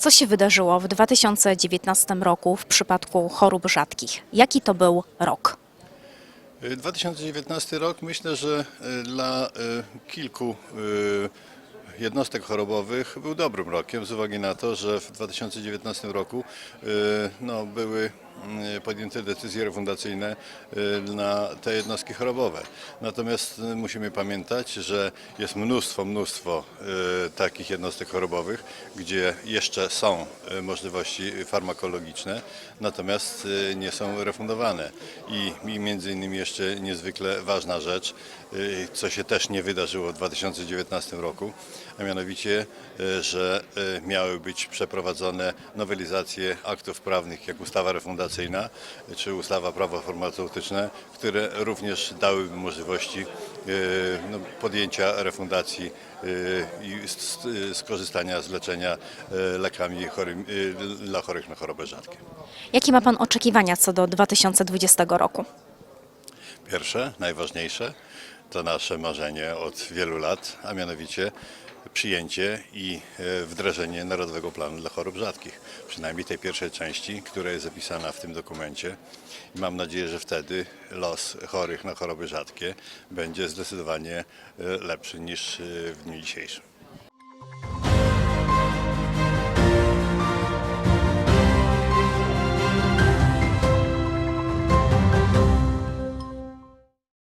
Co się wydarzyło w 2019 roku w przypadku chorób rzadkich? Jaki to był rok? 2019 rok myślę, że y, dla y, kilku y, jednostek chorobowych był dobrym rokiem z uwagi na to, że w 2019 roku y, no, były y, podjęte decyzje refundacyjne y, na te jednostki chorobowe. Natomiast musimy pamiętać, że jest mnóstwo, mnóstwo takich jednostek chorobowych, gdzie jeszcze są możliwości farmakologiczne, natomiast nie są refundowane. I, między innymi jeszcze niezwykle ważna rzecz, co się też nie wydarzyło w 2019 roku, a mianowicie, y, że y, miały być przeprowadzone nowelizacje aktów prawnych, jak ustawa refundacyjna czy ustawa prawo farmaceutyczne, które również dałyby możliwości no, podjęcia refundacji i skorzystania z leczenia lekami dla chorych na choroby rzadkie. Jakie ma Pan oczekiwania co do 2020 roku? Pierwsze, najważniejsze, to nasze marzenie od wielu lat, a mianowicie przyjęcie i e, wdrożenie Narodowego Planu dla Chorób Rzadkich. Przynajmniej tej pierwszej części, która jest zapisana w tym dokumencie. I mam nadzieję, że wtedy los chorych na choroby rzadkie będzie zdecydowanie e, lepszy niż e, w dniu dzisiejszym.